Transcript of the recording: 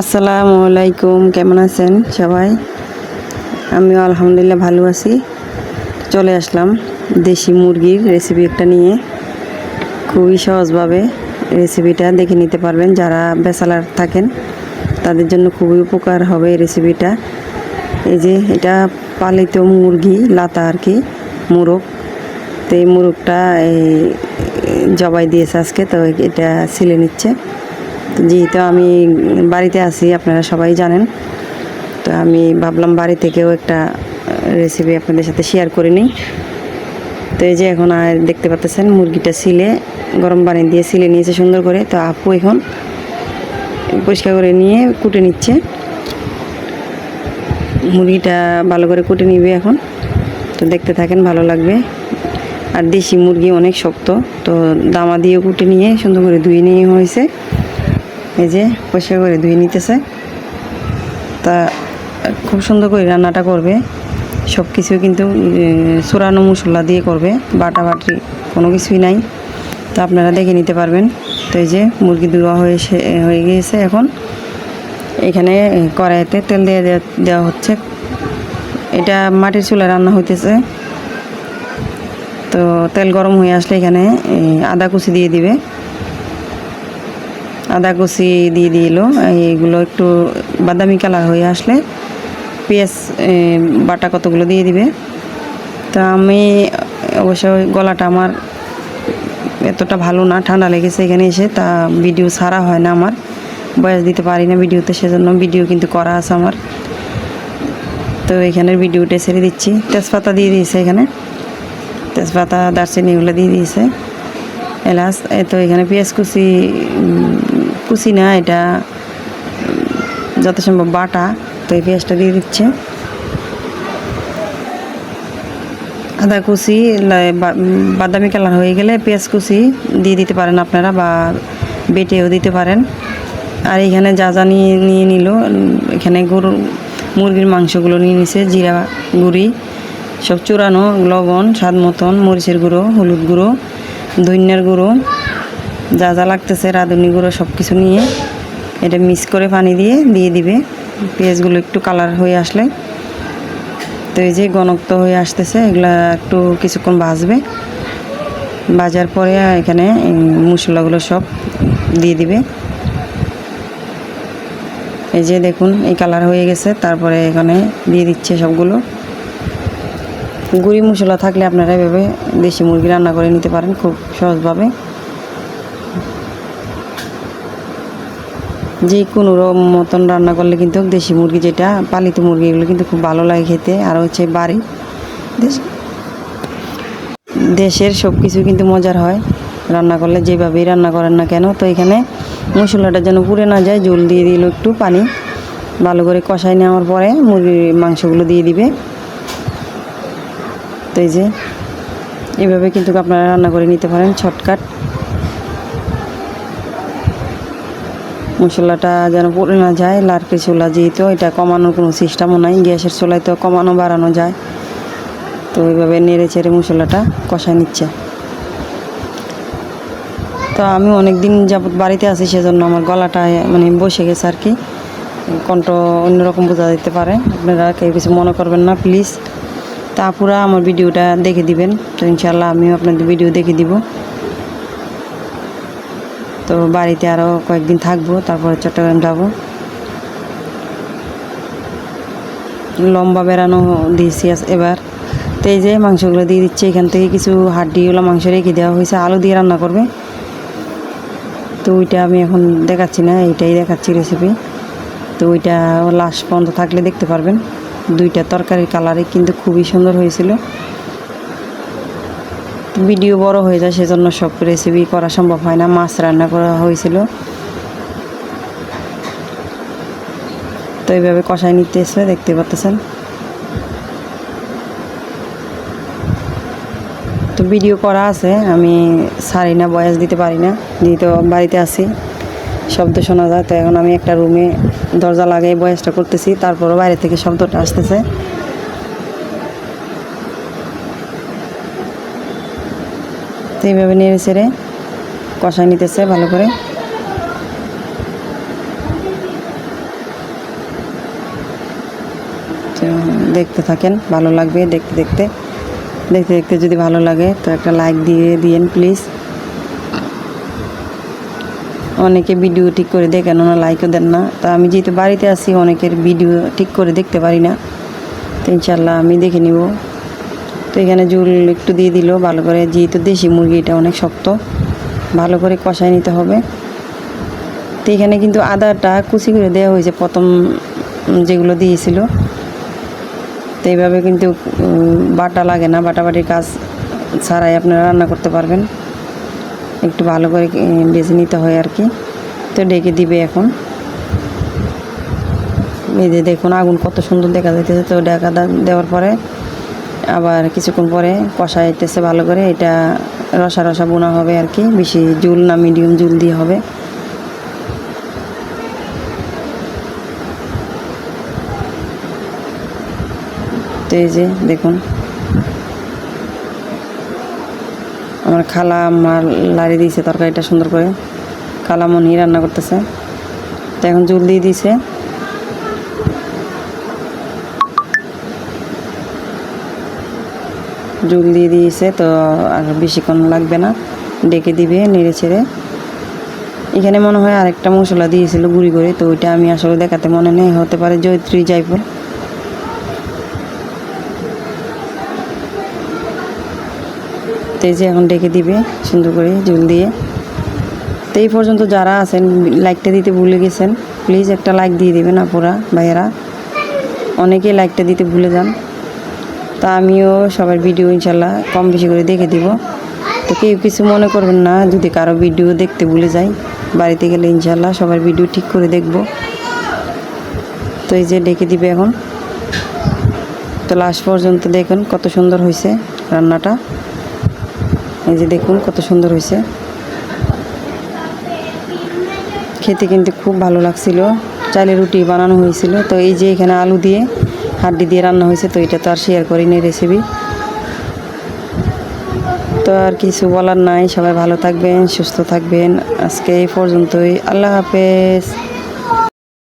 আসসালামু আলাইকুম, কেমন আছেন সবাই? আমিও আলহামদুলিল্লাহ ভালো আছি। চলে আসলাম দেশি মুরগির রেসিপি একটা নিয়ে। খুবই সহজভাবে রেসিপিটা দেখে নিতে পারবেন যারা বেসালার থাকেন, তাদের জন্য খুবই উপকার হবে এই রেসিপিটা এই যে এটা পালিত মুরগি, লাতা আর কি, মুরগ। তো এই মুরগটা এই জবাই দিয়েছে আজকে, তো এটা ছিলে নিচ্ছে। যেহেতু আমি বাড়িতে আছি, আপনারা সবাই জানেন। তো আমি ভাবলাম বাড়ি থেকেও একটা রেসিপি আপনাদের সাথে শেয়ার করে নিই। তো এই যে এখন আর দেখতে পাচ্ছেন, মুরগিটা সিলে গরম পানি দিয়ে সিলে নিয়েছে সুন্দর করে। তো আপু এখন পরিষ্কার করে নিয়ে কুটে নিচ্ছে। মুরগিটা ভালো করে কুটে নিবে এখন। তো দেখতে থাকেন, ভালো লাগবে। আর দেশি মুরগি অনেক শক্ত, তো দামা দিয়ে কুটে নিয়ে সুন্দর করে ধুয়ে নিয়ে হয়েছে। এই যে পরিষ্কার করে ধুয়ে নিতেছে। তা খুব সুন্দর করে রান্নাটা করবে। সব কিছু কিন্তু চূড়ানো মশলা দিয়ে করবে। বাটা বাটি কোনো কিছুই নাই। তো আপনারা দেখে নিতে পারবেন। তো এই যে মুরগি ধোয়া হয়ে হয়ে গিয়েছে এখন। এখানে কড়াইতে তেল দিয়ে দেয়া- দেওয়া হচ্ছে। এটা মাটির চুলা রান্না হইতেছে। তো তেল গরম হয়ে আসলে এখানে আদা কুচি দিয়ে দিবে। আদা কুচি দিয়ে দিল এইগুলো একটু বাদামি কালার হয়ে আসলে পেঁয়াজ বাটা কতগুলো দিয়ে দিবে। তো আমি অবশ্য গলাটা আমার এতটা ভালো না, ঠান্ডা লেগেছে এখানে এসে, তা ভিডিও ছাড়া হয় না আমার। বয়স দিতে পারি না ভিডিওতে, সেজন্য ভিডিও কিন্তু করা আছে আমার। তো এখানের ভিডিওটা ছেড়ে দিচ্ছি। তেজপাতা দিয়ে দিয়েছে এখানে। তেজপাতা, দারচিনি এগুলো দিয়ে দিয়েছে। এই তো এখানে পেঁয়াজ কুচি কুচি না এটা উম, যত সম্ভব বাটা তো এই পেঁয়াজটা দিয়ে দিচ্ছে। আদা কুচি বাদামি কালার হয়ে গেলে পেঁয়াজ কুচি দিয়ে দিতে পারেন আপনারা বা বেটেও দিতে পারেন। আর এখানে যা যা নিয়ে নিয়ে নিল এখানে গরু মুরগির মাংসগুলো নিয়ে নিছে জিরা গুঁড়ি সব চূড়ানো লবণ স্বাদ মতন মরিচের গুঁড়ো হলুদ গুঁড়ো ধনিয়ার গুঁড়ো। যা যা লাগতেছে, রাঁধুনি গুঁড়ো সব কিছু নিয়ে এটা মিক্স করে পানি দিয়ে দিয়ে দিবে। পেঁয়াজগুলো একটু কালার হয়ে আসলে। তো এই যে গণক্ত হয়ে আসতেছে, এগুলা একটু কিছুক্ষণ ভাজবে। ভাজার পরে এখানে মশলাগুলো সব দিয়ে দিবে। এই যে দেখুন, এই কালার হয়ে গেছে। তারপরে এখানে দিয়ে দিচ্ছে সবগুলো। গুঁড়ি মশলা থাকলে আপনারা এভাবে দেশি মুরগি রান্না করে নিতে পারেন খুব সহজভাবে। যে কোনো মতন রান্না করলে কিন্তু দেশি মুরগি যেটা, পালিত মুরগি, এগুলো কিন্তু খুব ভালো লাগে খেতে। আর হচ্ছে বাড়ি, দেশ দেশের সব কিছু কিন্তু মজার হয়। রান্না করলে যেভাবেই রান্না করেন না কেন, তো এখানে মশলাটা যেন পুড়ে না যায়, জল দিয়ে দিল একটু পানি। ভালো করে কষাই নেওয়ার পরে মুরগির মাংসগুলো দিয়ে দিবে। তো এই যে, এভাবে কিন্তু আপনারা রান্না করে নিতে পারেন, শর্টকাট। মশলাটা যেন পড়ে না যায়, লার্কি চুলা যেহেতু, এটা কমানোর কোনো সিস্টেমও নাই, গ্যাসের চুলায় তো কমানো বাড়ানো যায়। তো ওইভাবে নেড়ে চেড়ে মশলাটা কষায় নিচ্ছে। তো আমি অনেক দিন যাবত বাড়িতে আছি, সেজন্য আমার গলাটা মানে বসে গেছে আর কি। কণ্ঠ অন্যরকম বোঝা যেতে পারে। আপনারা কেউ কিছু মনে করবেন না, প্লিজ। তা পুরা আমার ভিডিওটা দেখে দিবেন। তো ইনশাল্লাহ আমিও আপনাদের ভিডিও দেখে দিব। তো বাড়িতে আরও কয়েকদিন থাকব, তারপরে চট্টগ্রাম যাব। লম্বা বেড়ানো দিয়েছি এবার। তো এই যে মাংসগুলো দিয়ে দিচ্ছে, এখান থেকে কিছু হাড্ডিগুলো মাংস রেখে দেওয়া হয়েছে, আলু দিয়ে রান্না করবে। তো ওইটা আমি এখন দেখাচ্ছি না, এইটাই দেখাচ্ছি রেসিপি তো ওইটা লাস্ট পর্যন্ত থাকলে দেখতে পারবেন। দুইটা তরকারির কালারে কিন্তু খুবই সুন্দর হয়েছিল। ভিডিও বড় হয়ে যায়, সেজন্য সব রেসিপি করা সম্ভব হয় না, মাছ রান্না করা হয়েছিল। তো এইভাবে কষাই নিতে নিতেছে দেখতে পাচ্ছেন। তো ভিডিও করা আছে, আমি সারি না, বয়স দিতে পারি না, যেহেতু বাড়িতে আছি। শব্দ শোনা যায়, তো এখন আমি একটা রুমে দরজা লাগিয়ে বয়সটা করতেছি, তারপরও বাইরে থেকে শব্দটা আসতেছে। তো এইভাবে নেড়ে ছেড়ে কষাই নিতেছে ভালো করে। দেখতে থাকেন, ভালো লাগবে দেখতে দেখতে। দেখতে দেখতে যদি ভালো লাগে, তো একটা লাইক দিয়ে দিয়েন প্লিজ অনেকে ভিডিও ঠিক করে দেখেন ওনার লাইকও দেন না। তা আমি যেহেতু বাড়িতে আছি, অনেকের ভিডিও ঠিক করে দেখতে পারি না। তো ইনশাল্লাহ আমি দেখে নিব। তো এখানে জুল একটু দিয়ে দিল, ভালো করে। যেহেতু দেশি মুরগি, এটা অনেক শক্ত। ভালো করে কষায় নিতে হবে। তো এখানে কিন্তু আদাটা কুচি করে দেওয়া হয়েছে, প্রথম যেগুলো দিয়েছিল। তো এইভাবে কিন্তু বাটা লাগে না। বাটাবাটির কাজ ছাড়াই আপনারা রান্না করতে পারবেন। একটু ভালো করে বেছে নিতে হয় আর কি। তো ডেকে দিবে এখন। যে দেখুন আগুন কত সুন্দর দেখা যাইতেছে। তো ডাকা দেওয়ার পরে আবার কিছুক্ষণ পরে কষা কষাইতেছে ভালো করে। এটা রসা রসা বোনা হবে আর কি। বেশি জুল না, মিডিয়াম জুল দিয়ে হবে। তো এই যে দেখুন। আমার খালা আমার লাড়ি দিয়েছে তরকারিটা সুন্দর করে। খালামণি রান্না করতেছে। তো এখন জুল দিয়ে দিয়েছে। জুল দিয়ে দিয়েছে তো আর বেশিক্ষণ লাগবে না। ডেকে দিবে নেড়ে ছেড়ে। এখানে মনে হয় আরেকটা মশলা দিয়েছিল গুঁড়ি করে, তো ওইটা আমি আসলে দেখাতে মনে নেই, হতে পারে জয়ত্রী জাইফল তো এই যে এখন ডেকে দিবে সুন্দর করে জল দিয়ে। তো এই পর্যন্ত যারা আছেন লাইকটা দিতে ভুলে গেছেন প্লিজ একটা লাইক দিয়ে দেবেন আপুরা, ভাইয়েরা। অনেকেই লাইকটা দিতে ভুলে যান। তা আমিও সবার ভিডিও ইনশাল্লাহ কম বেশি করে দেখে দিব। তো কেউ কিছু মনে করবেন না, যদি কারও ভিডিও দেখতে ভুলে যাই বাড়িতে গেলে ইনশাল্লাহ সবার ভিডিও ঠিক করে দেখব। তো এই যে ডেকে দিবে এখন। তো লাস্ট পর্যন্ত দেখুন কত সুন্দর হয়েছে রান্নাটা। এই যে দেখুন কত সুন্দর হয়েছে। খেতে কিন্তু খুব ভালো লাগছিল। চালের রুটি বানানো হয়েছিল। তো এই যে এখানে আলু দিয়ে হাড্ডি দিয়ে রান্না হয়েছে, তো এটা তো আর শেয়ার করিনি রেসিপি তো আর কিছু বলার নাই। সবাই ভালো থাকবেন, সুস্থ থাকবেন। আজকে এই পর্যন্তই। আল্লাহ হাফেজ।